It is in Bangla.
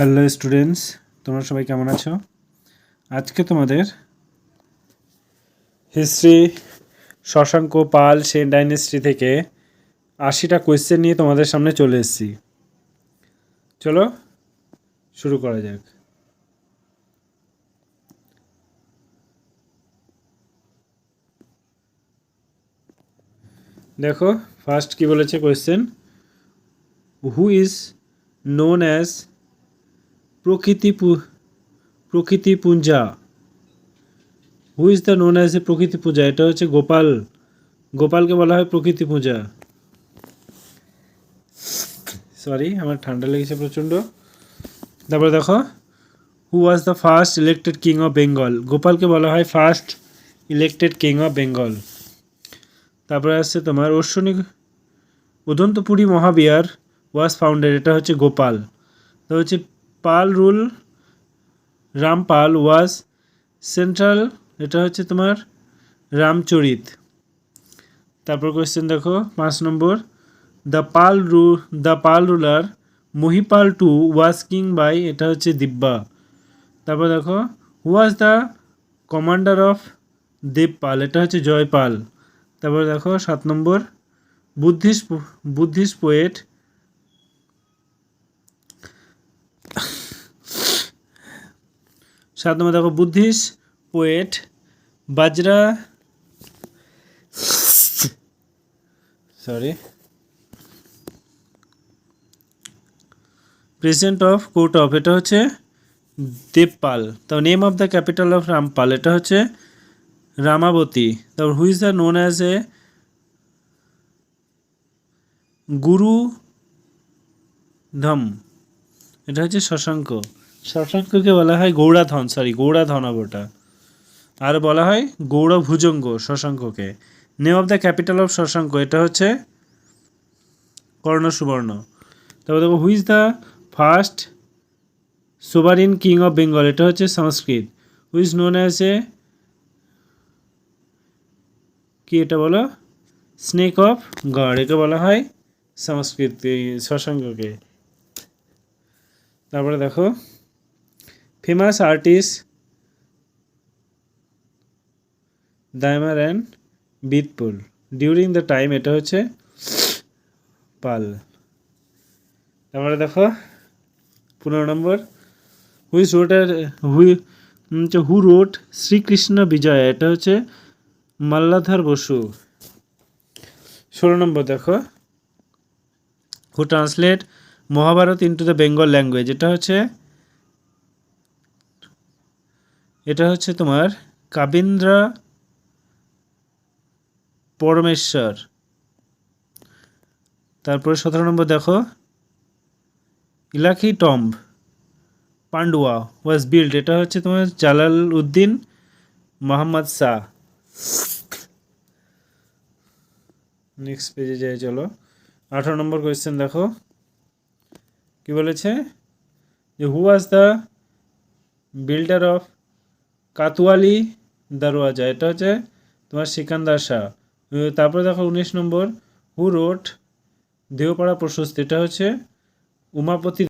হ্যালো স্টুডেন্টস তোমরা সবাই কেমন আছো? আজকে তোমাদের হিস্ট্রি শশাঙ্ক, পাল, সেন ডাইনেস্টি থেকে আশিটা কোয়েশ্চেন নিয়ে তোমাদের সামনে চলে এসেছি। চলো শুরু করা যাক। দেখো ফার্স্ট কি বলেছে question who is known as Prakriti Prakriti Puja who is the known as a Prakriti Puja এটা হচ্ছে গোপাল। গোপালকে বলা হয় প্রকৃতি পূজা সরি আমার ঠান্ডা লেগেছে প্রচণ্ড। তারপরে দেখো who was the first elected king of Bengal গোপালকে বলা হয় first elected king of Bengal তারপরে আসছে তোমার অশ্বনী উদন্তপুরী মহাবিহার ওয়াজ ফাউন্ডেড এটা হচ্ছে গোপাল। তো হচ্ছে Pal rule Rampal was, central, এটা হচ্ছে তোমার রামচরিত। তারপর কোয়েশ্চেন দেখো, পাঁচ নম্বর, দ্য পাল রু, the Pal ruler, Mahipal two was king by, এটা হচ্ছে দিব্যা। তারপর দেখো was the commander of Devpal, এটা হচ্ছে জয়পাল। তারপর দেখো, সাত নম্বর, বুদ্ধিস্ট বুদ্ধিস্ট পোয়েট সাত নম্বর দেখো, Buddhist poet Bajra sorry president of court of এটা হচ্ছে দেবপাল তো name of the capital of Rampal, এটা হচ্ছে রামাবতী তারপর who's the known as a guru ধম এটা হচ্ছে শশাঙ্ক। শশাঙ্ককে বলা হয় গৌড়াধন সরি গৌড়াধন ওটা আর বলা হয় Gaur Bhujanga শশাঙ্ককে। Name of the capital of Shashanka, এটা হচ্ছে কর্ণ সুবর্ণ তারপর দেখো who is the first sovereign king of Bengal এটা হচ্ছে Sanskrit. Who is known as a কি এটা বলো? স্নেক অফ গড একে বলা হয় সংস্কৃত শশাঙ্ককে। তারপরে দেখো ফেমাস আর্টিস্ট দাইমার অ্যান্ড বিদপুর ডিউরিং দ্য টাইম এটা হচ্ছে পাল। তারপরে দেখো, পনেরো নম্বর। হুইস রোট হুই হচ্ছে হু রোট শ্রীকৃষ্ণ বিজয়? এটা হচ্ছে মাল্লাধর বসু। ষোলো নম্বর দেখো। Who translate Mahabharata into the Bengal language এটা হচ্ছে এটা হচ্ছে তোমার কাবিন্দ্রা পরমেশ্বর। তারপরে সতেরো নম্বর দেখো। Eklakhi tomb, Pandua was build এটা হচ্ছে তোমার জালাল উদ্দিন মোহাম্মদ শাহ। নেক্সট পেজে যাই, চলো। আঠারো নম্বর কোয়েশ্চেন দেখো। কি বলেছে? যে who was the builder of Kotwali Darwaza এটা হচ্ছে তোমার সিকান্দার শাহ। তারপরে দেখো উনিশ নম্বর হু রোড দেহপাড়া প্রশস্তি, এটা হচ্ছে উমাপতি